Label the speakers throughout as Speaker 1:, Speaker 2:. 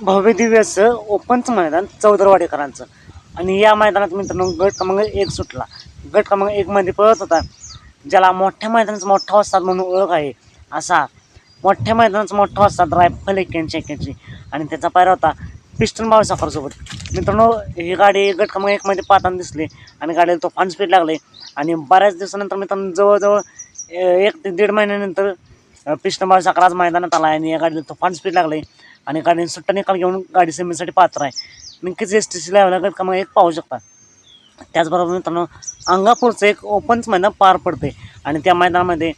Speaker 1: भव्यदिव्याचं असं ओपनचं मैदान चौदरवाडीकरांचं. आणि या मैदानात मित्रांनो गट क्रमांक एक सुटला. गट क्रमांक एकमध्ये पळत होता. ज्याला मोठ्या मैदानाचा मोठा वस्ताद म्हणून ओळख आहे असा मोठ्या मैदानाचा मोठा वस्ताद रायफल एक्क्याऐंशी एक्क्याऐंशी आणि त्याचा पायरा होता पिस्टन बाळसाखरसोबत मित्रांनो ही गाडी गट क्रमांक एकमध्ये पाहताना दिसली आणि गाडीला तो फान स्पीड लागले. आणि बऱ्याच दिवसानंतर मित्रांनो जवळजवळ एक ते दीड महिन्यानंतर अ, पिस्टन बाळसाखर मैदानात आला आणि या गाडीला तो फान स्पीड लागले. आणि गाडीने सुट्टा निकाल घेऊन गाडी सेमीसाठी पात्र आहे. नक्कीच एस टी सी लागेल का क्रमांक एक पाहू शकता. त्याचबरोबर मित्रांनो अंगापूरचं एक ओपनच मैदान पार पडते आणि त्या मैदानामध्ये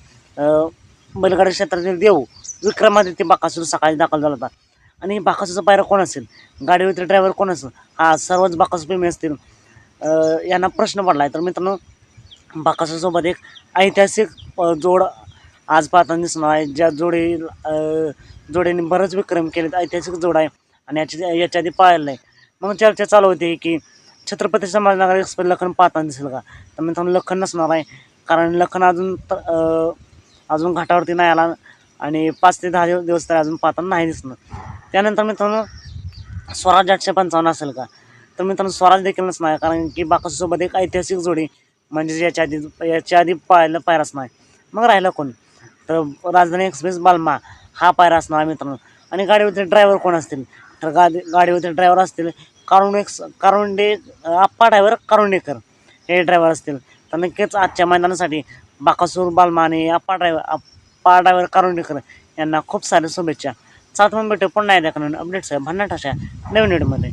Speaker 1: बैलगाडी क्षेत्रातील देव विक्रमादित्य बाकासूर सकाळी दाखल झाला होता. आणि बाकासूरचा पायरा कोण असेल? गाडीवरती ड्रायव्हर कोण असेल? हा सर्वच बाकासप्रेमी असतील. यांना प्रश्न पडला आहे तर मित्रांनो बाकासूरसोबत एक ऐतिहासिक जोड आज पाहताना दिसणार आहे ज्या जोडी जोडीने बरेच विक्रम केलेत ऐतिहासिक जोड आहे आणि याच्या याच्या आधी पाहिलं नाही मग चर्चा चालू होती की छत्रपती संभाजीनगर एक्सप्रेस लखन पाहताना दिसेल का? तर मित्रांनो लखन नसणार आहे. कारण लखन अजून अजून घाटावरती नाही आला आणि पाच ते दहा दिवस तरी तर अजून पाहताना नाही दिसणार. त्यानंतर मित्रांनो स्वराज आठशे पंचावन्न असेल का? तर मित्रांनो स्वराज देखील नसणार आहे. कारण की बाकासोबत एक ऐतिहासिक जोडी म्हणजे याच्या आधी याच्या आधी पाहायला पायराच नाही. मग राहिला कोण? तर राजधानी एक्सप्रेस बालमा. हा पायरा असणार आहे मित्रांनो. आणि गाडीवरती ड्रायव्हर कोण असतील? तर गाडी गाडीवरती ड्रायव्हर असतील कारुंडेक्स कारुंडे आप्पा ड्रायव्हर कारुंडेकर हे ड्रायव्हर असतील. तर नक्कीच आजच्या मैदानासाठी बाकासूर बालमा आणि आप्पा ड्रायव्हर आप्पा ड्रायव्हर कारुंडेकर यांना खूप साऱ्या शुभेच्छा. सात मग भेटू पुन्हा एकदा. अपडेट्स आहे भन्नाट अशा नवीन व्हिडिओमध्ये